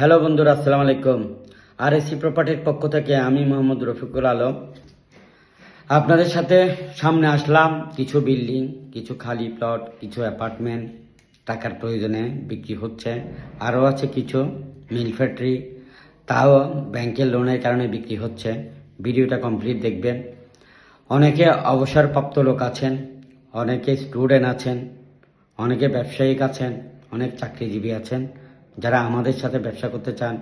Hello বন্ধুরা, আসসালামু আলাইকুম। আর এসি প্রপার্টির পক্ষ থেকে আমি মোহাম্মদ রফিকুল আলম। আপনাদের সাথে সামনে আসলাম কিছু বিল্ডিং, কিছু খালি প্লট, কিছু অ্যাপার্টমেন্ট, টাকার প্রয়োজনে বিক্রি হচ্ছে। আরও আছে কিছু মিল ফ্যাক্টরি, তাও ব্যাংকের লোনের কারণে বিক্রি হচ্ছে। ভিডিওটা কমপ্লিট দেখবেন। অনেকে অবসরপ্রাপ্ত লোক আছেন, অনেকে স্টুডেন্ট আছেন, অনেকে ব্যবসায়িক আছেন, অনেক চাকরিজীবী আছেন। যারা আমাদের সাথে ব্যবসা করতে চান,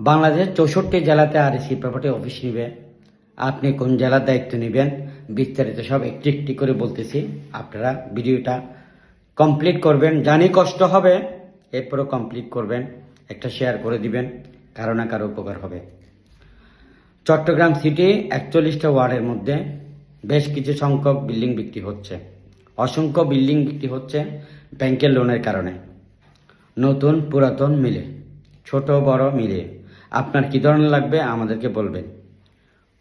বাংলাদেশের চৌষট্টি জেলাতে আর এসি প্রপার্টি অফিস নিবে। আপনি কোন জেলার দায়িত্ব নেবেন, বিস্তারিত সব একটি একটি করে বলতেছি। আপনারা ভিডিওটা কমপ্লিট করবেন, জানি কষ্ট হবে, এরপরও কমপ্লিট করবেন, একটা শেয়ার করে দিবেন, কারও না কারও উপকার হবে। চট্টগ্রাম সিটি একচল্লিশটা ওয়ার্ডের মধ্যে বেশ কিছু সংখ্যক বিল্ডিং বিক্রি হচ্ছে। অসংখ্য বিল্ডিং বিক্রি হচ্ছে ব্যাংকের লোনের কারণে। নতুন পুরাতন মিলে, ছোট বড় মিলে। আপনার কী ধরনের লাগবে আমাদেরকে বলবেন।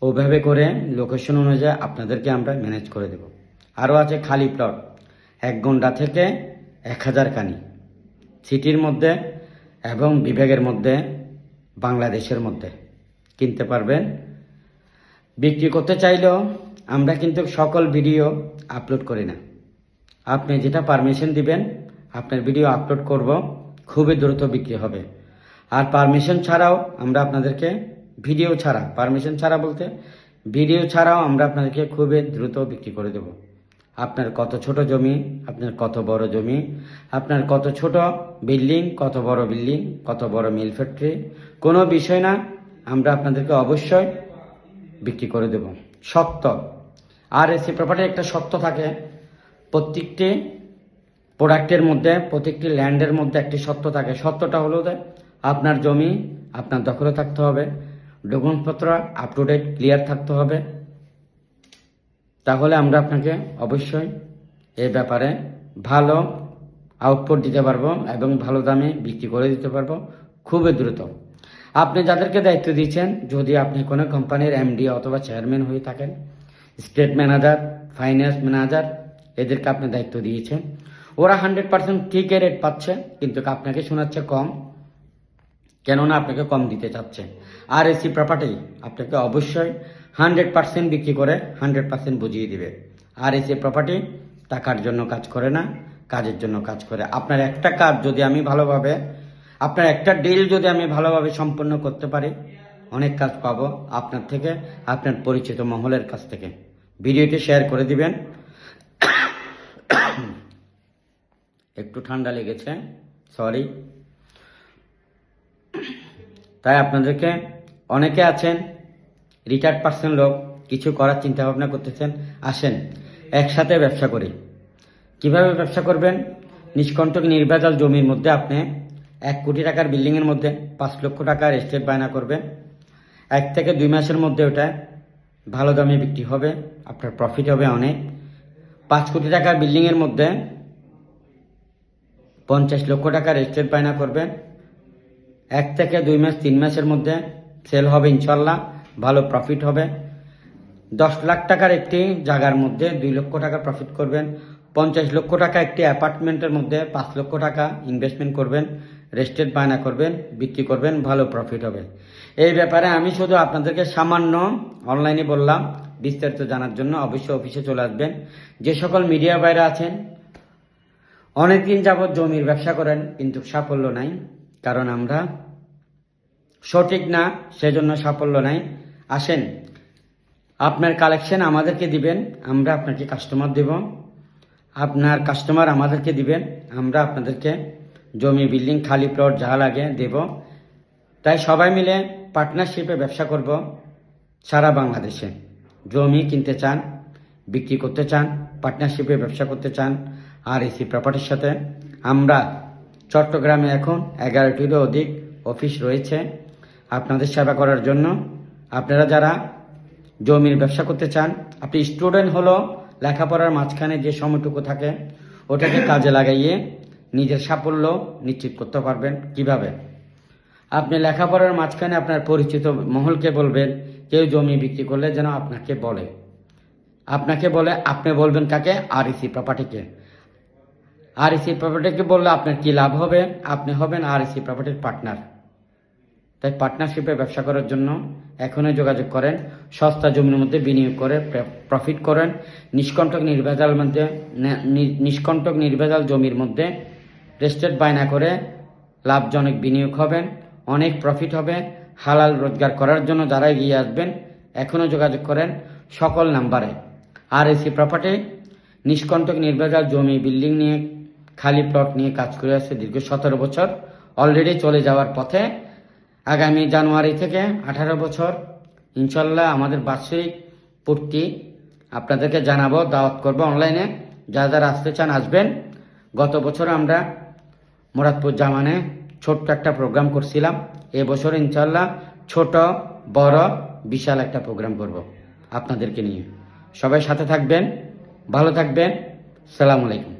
ওভাবে করে লোকেশন অনুযায়ী আপনাদেরকে আমরা ম্যানেজ করে দেব। আরও আছে খালি প্লট, এক ঘণ্টা থেকে এক হাজার কানি। সিটির মধ্যে এবং বিভাগের মধ্যে, বাংলাদেশের মধ্যে। কিনতে পারবেন। বিক্রি করতে চাইলেও আমরা কিন্তু সকল ভিডিও আপলোড করি না। আপনি যেটা পারমিশন দিবেন, আপনার ভিডিও আপলোড করব। খুবই দ্রুত বিক্রি হবে। আর পারমিশন ছাড়াও আমরা আপনাদেরকে ভিডিও ছাড়া পারমিশন ছাড়া বলতে ভিডিও ছাড়াও আমরা আপনাদেরকে খুবই দ্রুত বিক্রি করে দেব। আপনার কত ছোট জমি, আপনার কত বড় জমি, আপনার কত ছোট বিল্ডিং কত বড় বিল্ডিং কত বড় মিল ফ্যাক্টরি কোনো বিষয় না, আমরা আপনাদেরকে অবশ্যই বিক্রি করে দেব। সত্য আর এসি প্রপার্টি একটা সত্য থাকে। প্রত্যেকটি প্রোডাক্টের মধ্যে, প্রত্যেকটি ল্যান্ডের মধ্যে একটি সত্য থাকে। সত্যটা হলো যে, আপনার জমি, আপনার দখলে থাকতে হবে। ডকুমেন্টপত্র আপ টু ডেট ক্লিয়ার থাকতে হবে। তাহলে আমরা আপনাকে অবশ্যই এ ব্যাপারে ভালো আউটপুট দিতে পারব এবং ভালো দামে বিক্রি করে দিতে পারব খুবই দ্রুত। আপনি যাদেরকে দায়িত্ব দিয়েছেন যদি আপনি কোনো কোম্পানির এমডি অথবা চেয়ারম্যান হয়ে থাকেন স্টেট ম্যানেজার ফাইন্যান্স ম্যানেজার এদেরকে আপনি দায়িত্ব দিয়েছেন। ওরা হান্ড্রেড পার্সেন্ট ঠিকই রেট পাচ্ছে, কিন্তু আপনাকে শোনাচ্ছে কম। কেননা আপনাকে কম দিতে চাচ্ছে। আর এসি প্রপার্টি আপনাকে অবশ্যই হান্ড্রেড পার্সেন্ট বিক্রি করে হান্ড্রেড পার্সেন্ট বুঝিয়ে দিবে। আর এসি প্রপার্টি টাকার জন্য কাজ করে না, কাজের জন্য কাজ করে। আপনার একটা কাজ যদি আমি ভালোভাবে, আপনার একটা ডিল যদি আমি ভালোভাবে সম্পন্ন করতে পারি, অনেক কাজ পাবো আপনার থেকে, আপনার পরিচিত মহলের কাছ থেকে। ভিডিওটি শেয়ার করে দিবেন। একটু ঠান্ডা লেগেছে সরি তাই আপনাদেরকে অনেকে আছেন রিটায়ার্ড পার্সন লোক, কিছু করার চিন্তা ভাবনা করতেছেন, আসেন, একসাথে ব্যবসা করি। কীভাবে ব্যবসা করবেন? নিষ্কণ্টক নির্বাচল জমির মধ্যে আপনি এক কোটি টাকার বিল্ডিংয়ের মধ্যে পাঁচ লক্ষ টাকার এস্টেট বায়না করবেন। এক থেকে দুই মাসের মধ্যে ওটা ভালো দামে বিক্রি হবে, আপনার প্রফিট হবে অনেক। পাঁচ কোটি টাকার বিল্ডিংয়ের মধ্যে পঞ্চাশ লক্ষ টাকা এস্টেট বায়না করবেন। এক থেকে দুই মাস, তিন মাসের মধ্যে সেল হবে ইনশাল্লাহ, ভালো প্রফিট হবে। দশ লাখ টাকার একটি জায়গার মধ্যে দুই লক্ষ টাকা প্রফিট করবেন। পঞ্চাশ লক্ষ টাকা একটি অ্যাপার্টমেন্টের মধ্যে পাঁচ লক্ষ টাকা ইনভেস্টমেন্ট করবেন রেস্টেড বায়না করবেন, বিক্রি করবেন, ভালো প্রফিট হবে। এই ব্যাপারে আমি শুধু আপনাদেরকে সামান্য অনলাইনে বললাম, বিস্তারিত জানার জন্য অবশ্যই অফিসে চলে আসবেন। যে সকল মিডিয়া বাইরে আছেন অনেকদিন যাবৎ জমির ব্যবসা করেন, কিন্তু সাফল্য নাই, কারণ আমরা সঠিক না, সেজন্য সাফল্য নাই। আসেন, আপনার কালেকশন আমাদেরকে দিবেন, আমরা আপনাকে কাস্টমার দেব। আপনার কাস্টমার আমাদেরকে দিবেন, আমরা আপনাদেরকে জমি, বিল্ডিং, খালি প্লট যা লাগে দেব। তাই সবাই মিলে পার্টনারশিপে ব্যবসা করব সারা বাংলাদেশে। জমি কিনতে চান, বিক্রি করতে চান, পার্টনারশিপে ব্যবসা করতে চান আর এসি প্রপার্টির সাথে আমরা চট্টগ্রামে এখন এগারোটিরও অধিক অফিস রয়েছে। আপনাদের সেবা করার জন্য আপনারা যারা জমির ব্যবসা করতে চান, আপনি স্টুডেন্ট হলো লেখাপড়ার মাঝখানে যে সময়টুকু থাকে, ওটাকে কাজে লাগাইয়ে নিজের সাফল্য নিশ্চিত করতে পারবেন। কীভাবে? আপনি লেখাপড়ার মাঝখানে আপনার পরিচিত মহলকে বলবেন, কেউ জমি বিক্রি করলে যেন আপনাকে বলে। আপনাকে বলে, আপনি বলবেন কাকে? আর ইসি প্রপার্টিকে আর এসি প্রপার্টিকে বললে আপনার কি লাভ হবে? আপনি হবেন আর এসি প্রপার্টির পার্টনার তাই পার্টনারশিপে ব্যবসা করার জন্য এখনই যোগাযোগ করেন, সস্তা জমির মধ্যে বিনিয়োগ করে প্রফিট করেন, নিষ্কণ্টক নির্ভেজাল মধ্যে নিষ্কণ্টক নির্ভেজাল জমির মধ্যে রেস্টেড বায়না করে লাভজনক বিনিয়োগ হবেন, অনেক প্রফিট হবে, হালাল রোজগার করার জন্য যারা এগিয়ে আসবেন, এখনও যোগাযোগ করেন সকল নাম্বারে আর এসি প্রপার্টি নিষ্কণ্টক নির্ভেজাল জমি, বিল্ডিং নিয়ে খালি প্লট নিয়ে কাজ করে আসছে দীর্ঘ সতেরো বছর। অলরেডি চলে যাওয়ার পথে আগামী জানুয়ারি থেকে আঠারো বছর। ইনশাল্লাহ আমাদের বার্ষিক পূর্তি আপনাদেরকে জানাব, দাওয়াত করব অনলাইনে যা যারা আসতে চান আসবেন। গত বছর আমরা মুরাদপুর জামানে ছোট্ট একটা প্রোগ্রাম করছিলাম। এবছর ইনশাল্লাহ ছোট, বড়, বিশাল একটা প্রোগ্রাম করব আপনাদেরকে নিয়ে। সবাই সাথে থাকবেন, ভালো থাকবেন। সালাম আলাইকুম।